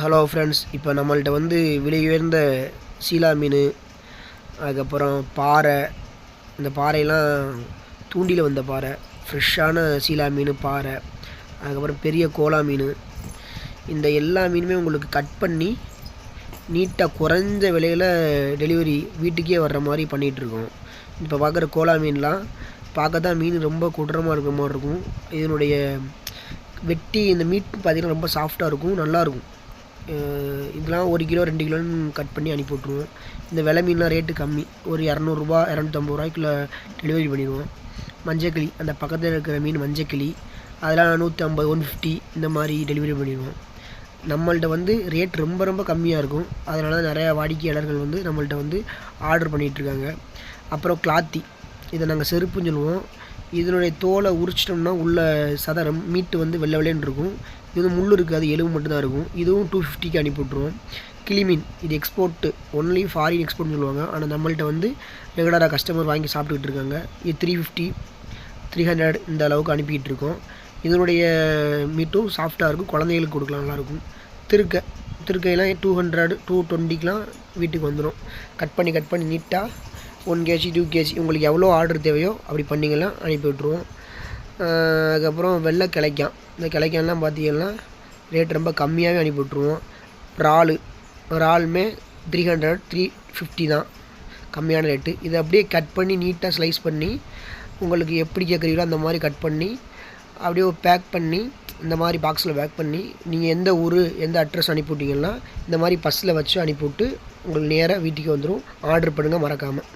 Hello friends இப்போ நம்மள்ட்ட வந்து விலை உயர்ந்த சீலா மீன் அதுக்கப்புறம் பாறை. இந்த பாறையெல்லாம் தூண்டியில் வந்த பாறை. ஃப்ரெஷ்ஷான சீலா மீன் பாறை. அதுக்கப்புறம் பெரிய கோலா மீன். இந்த எல்லா மீனுமே உங்களுக்கு கட் பண்ணி நீட்டாக குறைஞ்ச விலையில் டெலிவரி வீட்டுக்கே வர்ற மாதிரி பண்ணிகிட்ருக்கோம் இப்போ பார்க்குற கோலா மீன்லாம் பார்க்க தான் மீன் ரொம்ப கொடூரமாக இருக்கிற மாதிரி இருக்கும். இதனுடைய வெட்டி இந்த மீட் பார்த்திங்கன்னா ரொம்ப சாஃப்டாக இருக்கும் நல்லாயிருக்கும் இதெல்லாம் ஒரு கிலோ ரெண்டு கிலோன்னு கட் பண்ணி அனுப்பி விட்ருவோம் இந்த விலை மீன்லாம் ரேட்டு கம்மி. ஒரு இரநூறுபா இரநூத்தம்பது ரூபாய்க்குள்ளே டெலிவரி பண்ணிடுவோம். மஞ்சக்கிளி அந்த பக்கத்தில் இருக்கிற மீன் மஞ்சக்கிளி அதெல்லாம் நூற்றி ஐம்பது ஒன் ஃபிஃப்டி இந்த மாதிரி டெலிவரி பண்ணிடுவோம். நம்மள்கிட்ட வந்து ரேட் ரொம்ப ரொம்ப கம்மியாக இருக்கும். அதனால தான் நிறையா வாடிக்கையாளர்கள் வந்து நம்மள்கிட்ட வந்து ஆர்டர் பண்ணிகிட்ருக்காங்க அப்புறம் கிளாத்தி இதை நாங்கள் செருப்புன்னு சொல்லுவோம். இதனுடைய தோலை உரிச்சிட்டோம்னா உள்ள சதரம் மீட்டு வந்து வெள்ளை வெள்ளைன்னு இருக்கும். இது வந்து முள் இருக்காது எலும்பு மட்டும்தான் இருக்கும். இதுவும் டூ ஃபிஃப்டிக்கு அனுப்பி விட்ருவோம் கிளிமீன் இது எக்ஸ்போர்ட்டு ஒன்லி ஃபாரின் எக்ஸ்போர்ட்னு சொல்லுவாங்க. ஆனால் நம்மள்கிட்ட வந்து ரெகுலராக கஸ்டமர் வாங்கி சாப்பிட்டுக்கிட்டு இருக்காங்க. இது த்ரீ ஃபிஃப்டி த்ரீ ஹண்ட்ரட் இந்த அளவுக்கு அனுப்பிக்கிட்டு இருக்கோம். இதனுடைய மீட்டும் சாஃப்டாக இருக்கும். குழந்தைகளுக்கு கொடுக்கலாம் நல்லாயிருக்கும். திருக்கை திருக்கையெல்லாம் டூ ஹண்ட்ரட் டூ டுவெண்ட்டிக்கெலாம் வீட்டுக்கு வந்துடும் கட் பண்ணி கட் பண்ணி நீட்டாக ஒன் கேஜி டூ கேஜி உங்களுக்கு எவ்வளோ ஆர்டர் தேவையோ அப்படி பண்ணிங்கெல்லாம் அனுப்பி விட்ருவோம் அதுக்கப்புறம் வெள்ளை கிளைக்கான். இந்த கிளைக்கான்லாம் பார்த்தீங்கன்னா ரேட் ரொம்ப கம்மியாகவே அனுப்பி விட்ருவோம் இறாலு. இறாலுமே த்ரீ ஹண்ட்ரட் த்ரீ ஃபிஃப்டி தான். கம்மியான ரேட்டு இதை அப்படியே கட் பண்ணி நீட்டாக ஸ்லைஸ் பண்ணி உங்களுக்கு எப்படி கேட்குறீங்களோ அந்த மாதிரி கட் பண்ணி அப்படியே பேக் பண்ணி இந்த மாதிரி பாக்ஸில் பேக் பண்ணி நீங்கள் எந்த ஊர் எந்த அட்ரஸ் அனுப்பிவிட்டிங்கன்னா இந்த மாதிரி பஸ்ஸில் வச்சு அனுப்பிவிட்டு உங்களுக்கு நேராக வீட்டுக்கு வந்துடும் ஆர்டர் பண்ணுங்கள் மறக்காமல்